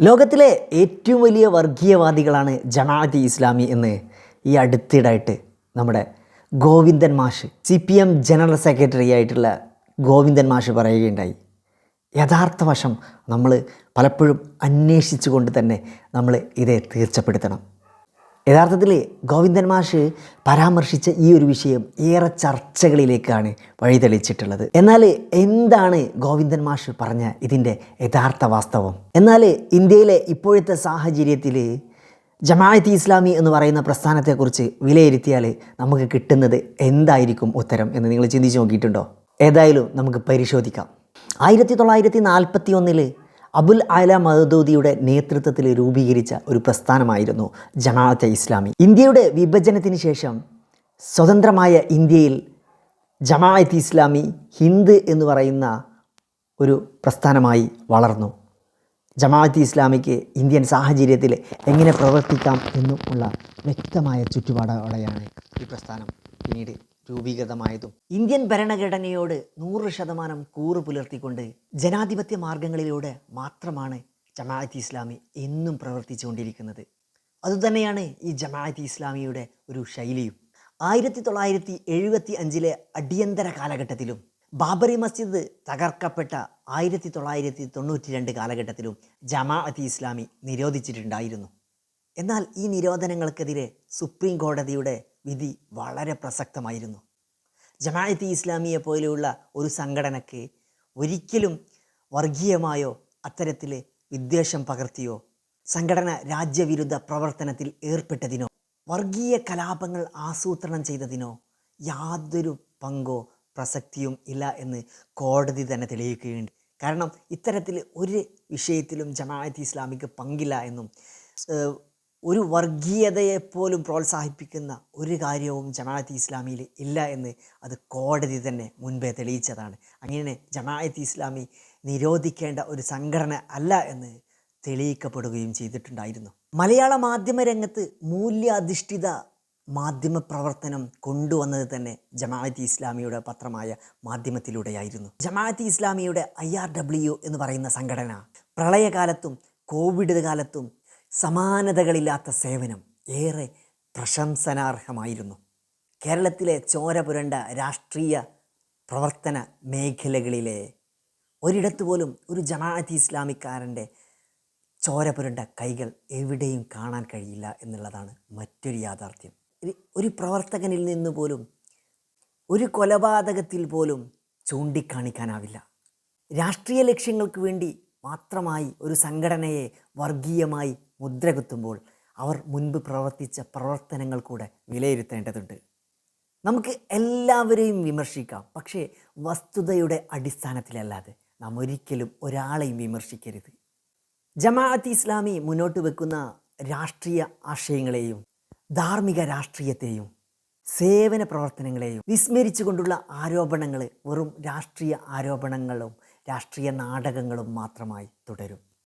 ലോകത്തിലെ ഏറ്റവും വലിയ വർഗീയവാദികളാണ് ജമാഅത്ത് ഇസ്ലാമി എന്ന് ഈ അടുത്തിടായിട്ട് നമ്മുടെ ഗോവിന്ദൻ മാഷ് C P M general secretary ആയിട്ടുള്ള ഗോവിന്ദൻ മാഷ് പറയുകയുണ്ടായി. യഥാർത്ഥ വശം നമ്മൾ പലപ്പോഴും അന്വേഷിച്ചുകൊണ്ട് തന്നെ നമ്മൾ ഇതേ തീർച്ചപ്പെടുത്തണം. യഥാർത്ഥത്തിൽ ഗോവിന്ദൻ മാഷ് പരാമർശിച്ച ഈ ഒരു വിഷയം ഏറെ ചർച്ചകളിലേക്കാണ് വഴിതെളിച്ചിട്ടുള്ളത്. എന്നാൽ എന്താണ് ഗോവിന്ദൻ മാഷ് പറഞ്ഞ ഇതിന്റെ യഥാർത്ഥ വാസ്തവം? എന്നാൽ ഇന്ത്യയിലെ ഇപ്പോഴത്തെ സാഹചര്യത്തിൽ ജമാഅത്ത് ഇസ്ലാമി എന്ന് പറയുന്ന പ്രസ്ഥാനത്തെക്കുറിച്ച് വിലയിരുത്തിയാൽ നമുക്ക് കിട്ടുന്നത് എന്തായിരിക്കും ഉത്തരം എന്ന് നിങ്ങൾ ചിന്തിച്ച് നോക്കിയിട്ടുണ്ടോ? ഏതായാലും നമുക്ക് പരിശോധിക്കാം. ആയിരത്തി തൊള്ളായിരത്തി നാൽപ്പത്തി ഒന്നിൽ അബുൽ ആല മഹദൂദിയുടെ നേതൃത്വത്തിൽ രൂപീകരിച്ച ഒരു പ്രസ്ഥാനമായിരുന്നു ജമാഅത്തെ ഇസ്ലാമി. ഇന്ത്യയുടെ വിഭജനത്തിന് ശേഷം സ്വതന്ത്രമായ ഇന്ത്യയിൽ ജമാഅത്ത് ഇസ്ലാമി ഹിന്ദ് എന്ന് പറയുന്ന ഒരു പ്രസ്ഥാനമായി വളർന്നു. ജമാഅത്ത് ഇസ്ലാമിക്ക് ഇന്ത്യൻ സാഹചര്യത്തിൽ എങ്ങനെ പ്രവർത്തിക്കാം എന്നുമുള്ള വ്യക്തമായ ചുറ്റുപാടോടെയാണ് ഈ പ്രസ്ഥാനം പിന്നീട് രൂപീകൃതമായതും. ഇന്ത്യൻ ഭരണഘടനയോട് നൂറ് ശതമാനം കൂറ് പുലർത്തിക്കൊണ്ട് ജനാധിപത്യ മാർഗങ്ങളിലൂടെ മാത്രമാണ് ജമാഅത്ത് ഇസ്ലാമി എന്നും പ്രവർത്തിച്ചുകൊണ്ടിരിക്കുന്നത്. അതുതന്നെയാണ് ഈ ജമാഅത്ത് ഇസ്ലാമിയുടെ ഒരു ശൈലിയും. ആയിരത്തി തൊള്ളായിരത്തി എഴുപത്തി അഞ്ചിലെ അടിയന്തര കാലഘട്ടത്തിലും ബാബറി മസ്ജിദ് തകർക്കപ്പെട്ട ആയിരത്തി തൊള്ളായിരത്തി തൊണ്ണൂറ്റി രണ്ട് കാലഘട്ടത്തിലും ജമാഅത്ത് ഇസ്ലാമി നിരോധിച്ചിട്ടുണ്ടായിരുന്നു. എന്നാൽ ഈ നിരോധനങ്ങൾക്കെതിരെ സുപ്രീം കോടതിയുടെ വിധി വളരെ പ്രസക്തമായിരുന്നു. ജമാഅത്ത് ഇസ്ലാമിയെ പോലെയുള്ള ഒരു സംഘടനയ്ക്ക് ഒരിക്കലും വർഗീയമായോ അത്തരത്തിൽ വിദ്വേഷം പകർത്തിയോ സംഘടന രാജ്യവിരുദ്ധ പ്രവർത്തനത്തിൽ ഏർപ്പെട്ടതിനോ വർഗീയ കലാപങ്ങൾ ആസൂത്രണം ചെയ്തതിനോ യാതൊരു പങ്കോ പ്രസക്തിയും ഇല്ല എന്ന് കോടതി തന്നെ തെളിയിക്കുകയുണ്ട്. കാരണം ഇത്തരത്തിൽ ഒരു വിഷയത്തിലും ജമാഅത്ത് ഇസ്ലാമിക്ക് പങ്കില്ല എന്നും ഒരു വർഗീയതയെപ്പോലും പ്രോത്സാഹിപ്പിക്കുന്ന ഒരു കാര്യവും ജമാഅത്ത് ഇസ്ലാമിയിൽ ഇല്ല എന്ന് അത് കോടതി തന്നെ മുൻപേ തെളിയിച്ചതാണ്. അങ്ങനെ ജമാഅത്ത് ഇസ്ലാമി നിരോധിക്കേണ്ട ഒരു സംഘടന അല്ല എന്ന് തെളിയിക്കപ്പെടുകയും ചെയ്തിട്ടുണ്ടായിരുന്നു. മലയാള മാധ്യമ രംഗത്ത് മൂല്യാധിഷ്ഠിത മാധ്യമ പ്രവർത്തനം കൊണ്ടുവന്നത് തന്നെ ജമാഅത്ത് ഇസ്ലാമിയുടെ പത്രമായ മാധ്യമത്തിലൂടെയായിരുന്നു. ജമാഅത്ത് ഇസ്ലാമിയുടെ ഐ ആർ ഡബ്ല്യു എന്ന് പറയുന്ന സംഘടന പ്രളയകാലത്തും കോവിഡ് കാലത്തും സമാനതകളില്ലാത്ത സേവനം ഏറെ പ്രശംസനാർഹമായിരുന്നു. കേരളത്തിലെ ചോരപുരണ്ട രാഷ്ട്രീയ പ്രവർത്തന മേഖലകളിലെ ഒരിടത്തു പോലും ഒരു ജമാഅത്ത് ഇസ്ലാമിക്കാരന്റെ ചോരപുരണ്ട കൈകൾ എവിടെയും കാണാൻ കഴിയില്ല എന്നുള്ളതാണ് മറ്റൊരു യാഥാർത്ഥ്യം. ഒരു- പ്രവർത്തകനിൽ നിന്ന് പോലും ഒരു കൊലപാതകത്തിൽ പോലും ചൂണ്ടിക്കാണിക്കാനാവില്ല. രാഷ്ട്രീയ ലക്ഷ്യങ്ങൾക്ക് വേണ്ടി മാത്രമായി ഒരു സംഘടനയെ വർഗീയമായി മുദ്രകുത്തുമ്പോൾ അവർ മുൻപ് പ്രവർത്തിച്ച പ്രവർത്തനങ്ങൾ കൂടെ വിലയിരുത്തേണ്ടതുണ്ട്. നമുക്ക് എല്ലാവരെയും വിമർശിക്കാം. പക്ഷേ വസ്തുതയുടെ അടിസ്ഥാനത്തിലല്ലാതെ നാം ഒരിക്കലും ഒരാളെയും വിമർശിക്കരുത്. ജമാഅത്ത് ഇസ്ലാമി മുന്നോട്ട് വെക്കുന്ന രാഷ്ട്രീയ ആശയങ്ങളെയും ധാർമ്മിക രാഷ്ട്രീയത്തെയും സേവന പ്രവർത്തനങ്ങളെയും വിസ്മരിച്ചുകൊണ്ടുള്ള ആരോപണങ്ങൾ വെറും രാഷ്ട്രീയ ആരോപണങ്ങളും രാഷ്ട്രീയ നാടകങ്ങളും മാത്രമായി തുടരും.